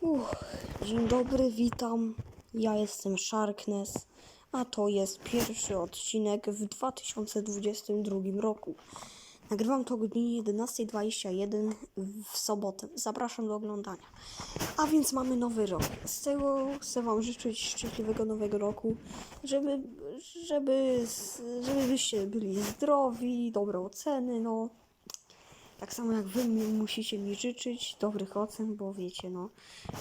Uff, dzień dobry, witam. Ja jestem Sharkness, a to jest pierwszy odcinek w 2022 roku. Nagrywam to o godzinie 11.21 w sobotę. Zapraszam do oglądania. A więc mamy nowy rok. Z tego chcę Wam życzyć szczęśliwego nowego roku, żeby, żeby, żebyście byli zdrowi, dobre oceny, no. Tak samo jak wy musicie mi życzyć dobrych ocen, bo wiecie, no.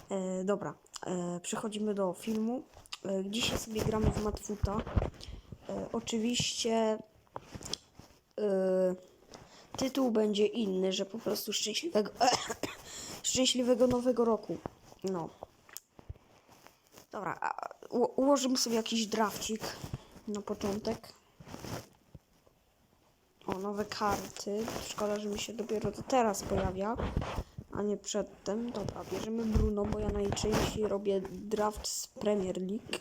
E, dobra, e, przechodzimy do filmu. E, dzisiaj sobie gramy w Matfuta. E, oczywiście e, tytuł będzie inny, że po prostu szczęśliwego, szczęśliwego nowego roku. No. Dobra, ułożymy sobie jakiś drafcik na początek. O, nowe karty. Szkoda, że mi się dopiero to teraz pojawia, a nie przedtem. Dobra, bierzemy Bruno, bo ja najczęściej robię draft z Premier League.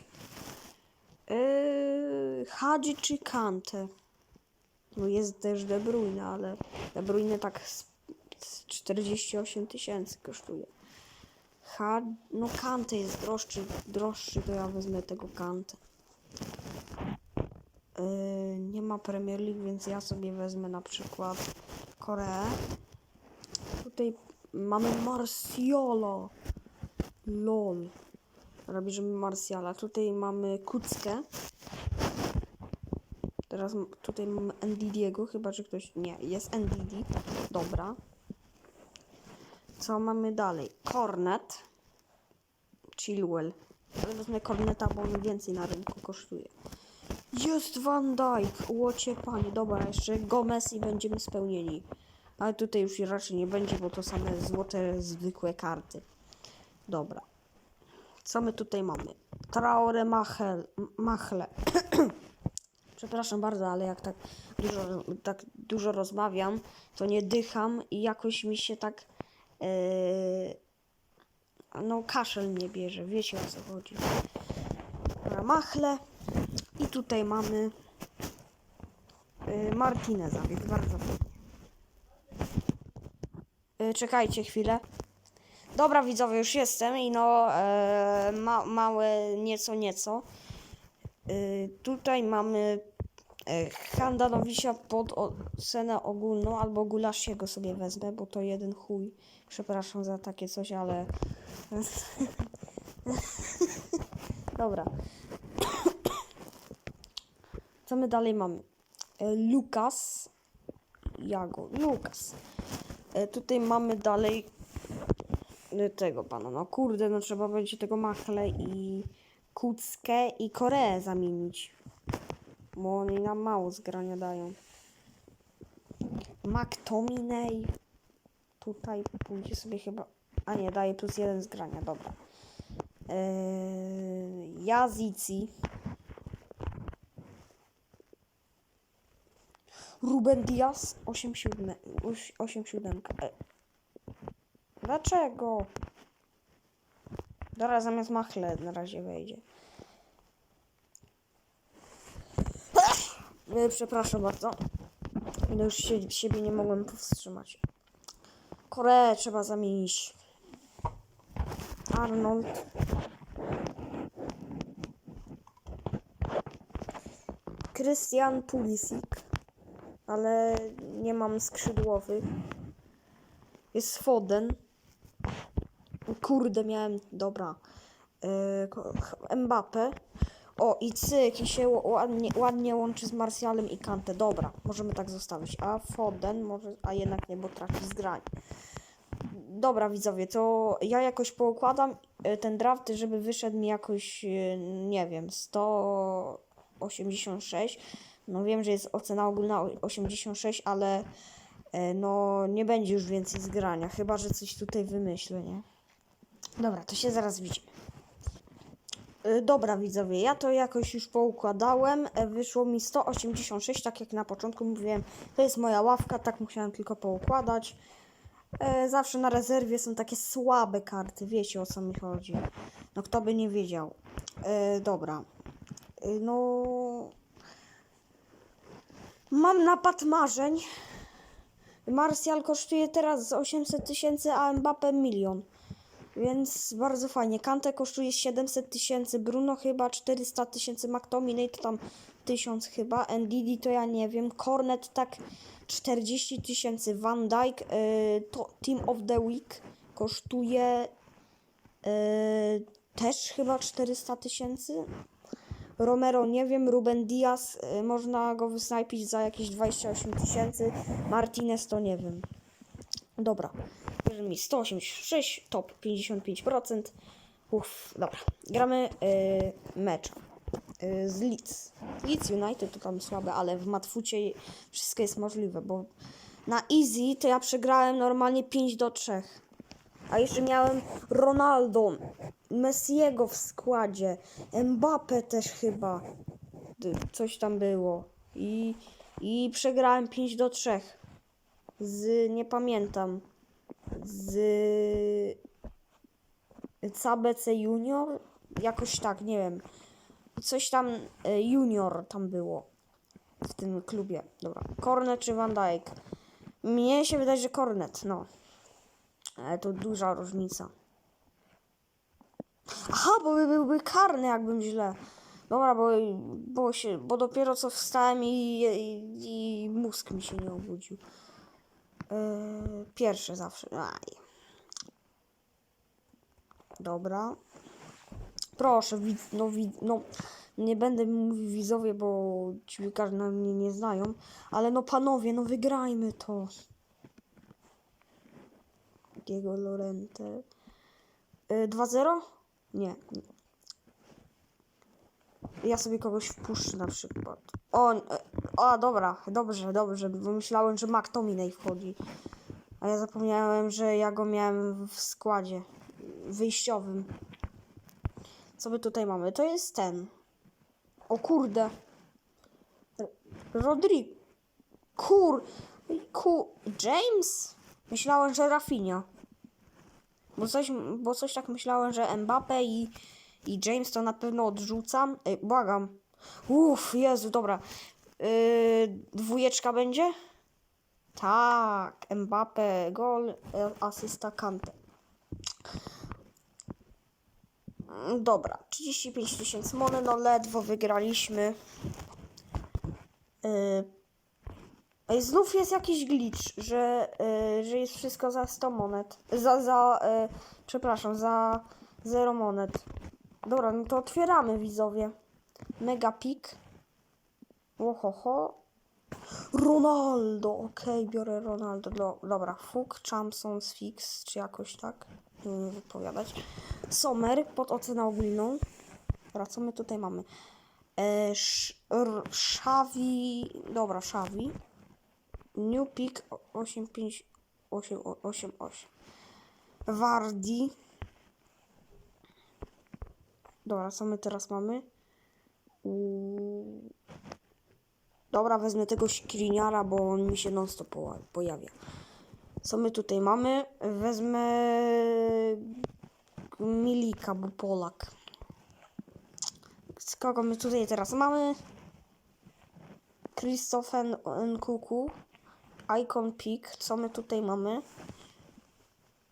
Yy, Hadzi czy Kante? No jest też De Bruyne, ale De Bruyne tak z, z 48 tysięcy kosztuje. Ha, no Kante jest droższy, droższy, to ja wezmę tego Kante. Yy, nie ma Premier League, więc ja sobie wezmę na przykład Koreę. Tutaj mamy Marciala. LOL. Dobra, bierzemy Marciala. Tutaj mamy Kuckę. Teraz tutaj mamy Ndidiego, chyba że ktoś... Nie, jest Ndidi. Dobra. Co mamy dalej? Cornet. Chilwell. Ale wezmę Corneta, bo on więcej na rynku kosztuje. Jest Van Dijk, łocie panie. Dobra, jeszcze Gomez i będziemy spełnieni. Ale tutaj już raczej nie będzie, bo to same złote, zwykłe karty. Dobra. Co my tutaj mamy? Traore Machel, Machle. Przepraszam bardzo, ale jak tak dużo, tak dużo rozmawiam, to nie dycham i jakoś mi się tak. Yy, no, kaszel mnie bierze. Wiecie o co chodzi. Dobra, Machle. I tutaj mamy y, Martineza, więc bardzo fajnie. Y, czekajcie chwilę. Dobra widzowie, już jestem i no e, ma, małe nieco nieco. Y, tutaj mamy e, pod ocenę ogólną albo Gulashiego sobie wezmę, bo to jeden chuj. Przepraszam za takie coś, ale... Dobra. Co my dalej mamy? E, Lukas. Jago. Lukas. E, tutaj mamy dalej e, tego pana. No kurde, no trzeba będzie tego Machle i Kuckę i Koreę zamienić. Bo oni nam mało zgrania dają. McTominay. Tutaj pójdzie sobie chyba... A nie, daje plus jeden zgrania, dobra. Eee, Jazici. Ruben Diaz 8-7. 8-7. E. Dlaczego? Dobra, zamiast machle na razie wejdzie. E, Przepraszam bardzo. No już się, siebie nie mogłem powstrzymać. Koreę trzeba zamienić. Arnold. Christian Pulisic ale nie mam skrzydłowych. Jest Foden. Kurde, miałem. Dobra. Yy, Mbappe. O, i cyk, i się ładnie, ładnie łączy z Marsjalem i Kante. Dobra, możemy tak zostawić. A Foden może. A jednak nie, bo traci z grań. Dobra, widzowie, to ja jakoś poukładam y, ten draft, żeby wyszedł mi jakoś, y, nie wiem, 186. No wiem, że jest ocena ogólna o- 86, ale e, no nie będzie już więcej zgrania, chyba że coś tutaj wymyślę, nie? Dobra, to się zaraz widzimy. E, Dobra, widzowie, ja to jakoś już poukładałem. e, Wyszło mi 186, tak jak na początku mówiłem. To jest moja ławka, tak musiałem tylko poukładać. Zawsze na rezerwie są takie słabe karty, wiecie o co mi chodzi. No kto by nie wiedział. Dobra. No. Mam napad marzeń. Martial kosztuje teraz z 800 tysięcy, a Mbappe milion. Więc bardzo fajnie. Kante kosztuje 700 tysięcy, Bruno chyba 400 tysięcy, McTominay to tam 1000 chyba, NDD to ja nie wiem, Cornet tak 40 tysięcy, Van Dijk y, to Team of the Week kosztuje y, też chyba 400 tysięcy. Romero nie wiem, Ruben Diaz y, można go wysnajpić za jakieś 28 tysięcy, Martinez to nie wiem. Dobra, mi 186, top 55%. Uff, dobra. Gramy y, mecz y, z Leeds. Leeds United to tam słabe, ale w Matfucie wszystko jest możliwe, bo na easy to ja przegrałem normalnie 5 do 3. A jeszcze miałem Ronaldo, Messiego w składzie, Mbappe też chyba. Coś tam było. I, i przegrałem 5 do 3 z nie pamiętam z CBC Junior jakoś tak, nie wiem. Coś tam e, junior tam było w tym klubie. Dobra. Cornet czy Van Dijk? Mnie się wydaje, że Cornet, no. Ale to duża różnica. Aha, bo by byłby karny, jakbym źle. Dobra, bo, bo, się, bo dopiero co wstałem i, i, i mózg mi się nie obudził. Yy, pierwszy zawsze. Aj. Dobra. Proszę, widz, no, widz, no nie będę mówił widzowie, bo ci piłkarze na mnie nie znają, ale no panowie, no wygrajmy to. Diego Lorente. Yy, 2-0? Nie. Ja sobie kogoś wpuszczę na przykład. O, e, o dobra, dobrze, dobrze, myślałem, że McTominay wchodzi. A ja zapomniałem, że ja go miałem w składzie wyjściowym. Co my tutaj mamy? To jest ten. O kurde. Rodri. Kur. Ku. James? Myślałem, że Rafinha. Bo coś, bo coś tak myślałem, że Mbappe i, i James to na pewno odrzucam. Ej, błagam. Uff, Jezu, dobra. Yy, dwójeczka będzie? Tak, Mbappe, gol, e, asysta Kante. Mm, Dobra, 35 tysięcy monet, no ledwo wygraliśmy. Yy, Znów jest jakiś glitch, że, yy, że jest wszystko za 100 monet. Za, za, yy, przepraszam, za 0 monet. Dobra, no to otwieramy widzowie. Mega pik. Ohoho. Ronaldo, okej, biorę Ronaldo. Do, dobra, Fuk, Champsons, Fix, czy jakoś tak. Nie umiem wypowiadać. Sommer pod ocenę ogólną. Dobra, co my tutaj mamy? E, sz, r, Szawi, dobra, Szawi. New Pick 8588. Wardi. Dobra, co my teraz mamy? Dobra, wezmę tego skriniara, bo on mi się non stop pojawia. Co my tutaj mamy? Wezmę Milika, bo Polak. Z kogo my tutaj teraz mamy? Christopher Nkuku. Icon Peak. Co my tutaj mamy?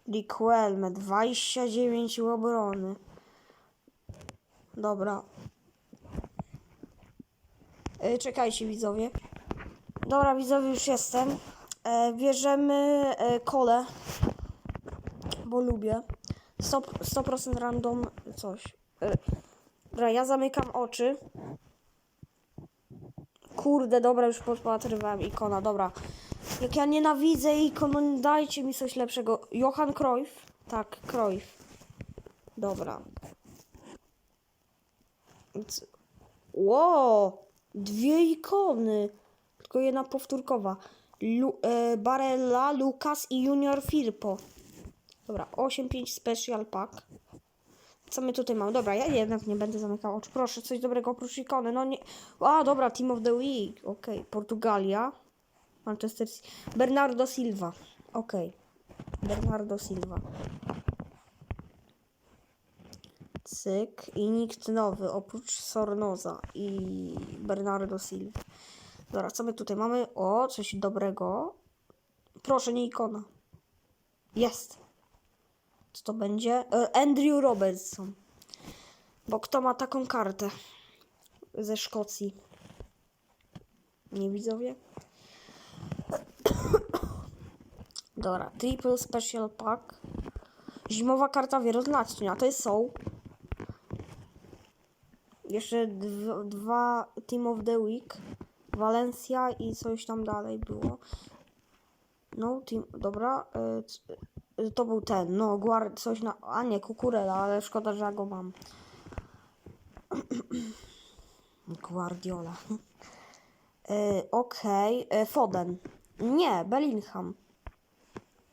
Liquelme, 29 obrony. Dobra, E, Czekajcie widzowie. Dobra widzowie już jestem. E, bierzemy e, kole. Bo lubię. 100%, 100% random coś. E, dobra, ja zamykam oczy. Kurde, dobra, już podpatrywałem ikona, dobra. Jak ja nienawidzę ikon, no dajcie mi coś lepszego. Johan Cruyff? Tak, Cruyff. Dobra. Ło! Dwie ikony. Tylko jedna powtórkowa. Lu, e, Barella, Lucas i Junior Firpo. Dobra, 8-5 Special Pack. Co my tutaj mamy? Dobra, ja jednak nie będę zamykał oczu. Proszę, coś dobrego oprócz ikony. No nie. A, dobra, Team of the Week. Okej, Portugalia. Manchester City. Bernardo Silva. Okej. Bernardo Silva. Cyk. I nikt nowy oprócz Sornoza i Bernardo Silva. Dobra, co my tutaj mamy? O, coś dobrego. Proszę, nie ikona. Jest. Co to będzie? E, Andrew Robertson. Bo kto ma taką kartę? Ze Szkocji. Nie widzowie? Dobra, Triple Special Pack. Zimowa karta wieloznacznia, to jest są. Jeszcze dwa, Team of the Week. Valencia i coś tam dalej było. No, team, dobra. y, to był ten, no, guard, coś na. A nie, kukurela, ale szkoda, że ja go mam. Guardiola. Y, Okej, y, Foden. Nie, Bellingham.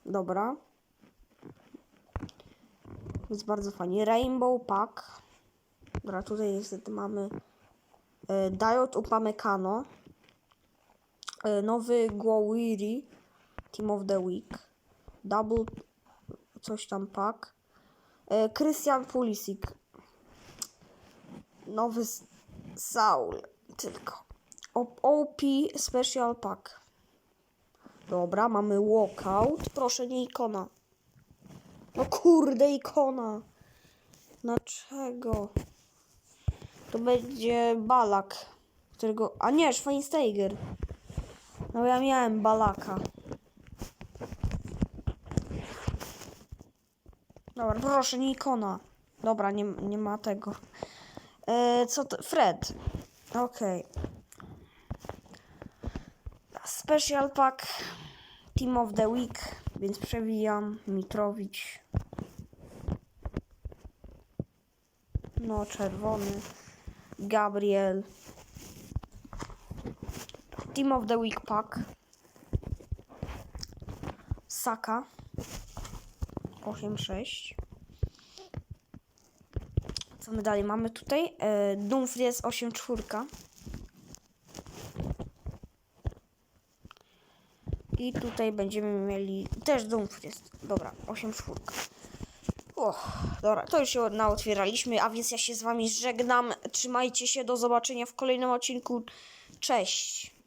Dobra. Jest bardzo fajnie. Rainbow Pack. Dobra, tutaj niestety mamy y, Diod Upamecano. Y, nowy Guawiri. Team of the Week. Double coś tam pack. Y, Christian Pulisic. Nowy Saul. Tylko. OP Special Pack. Dobra, mamy walkout. Proszę, nie ikona. No kurde, ikona. Dlaczego? To będzie Balak, którego... A nie, Schweinsteiger. No ja miałem Balaka. Dobra, proszę, nie ikona. Dobra, nie, nie ma tego. E, co to? Fred. Okej. Special pack Team of the Week, więc przewijam Mitrowicz. No, czerwony. Gabriel. Team of the Week pack. Saka. 8-6. Co my dalej mamy tutaj? E, Dumfries 8-4. I tutaj będziemy mieli też Dumfries. Dobra, 8 czwórka. Och, dobra, to już się naotwieraliśmy, a więc ja się z wami żegnam. Trzymajcie się, do zobaczenia w kolejnym odcinku. Cześć!